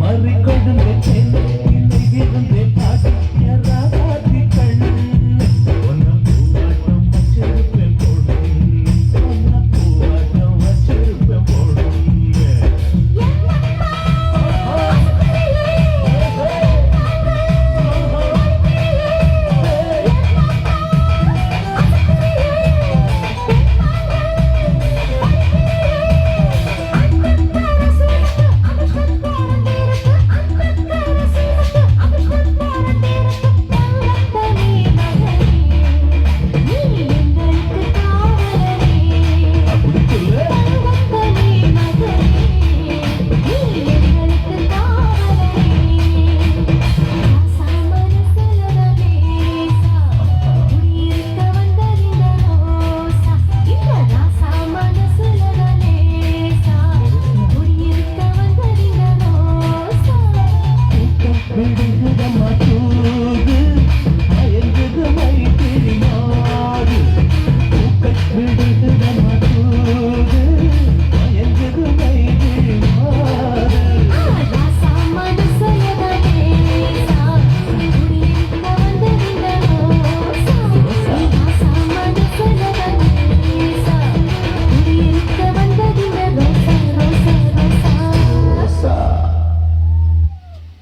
மறி கொடுங்க சென்னை இருந்து பாட்டு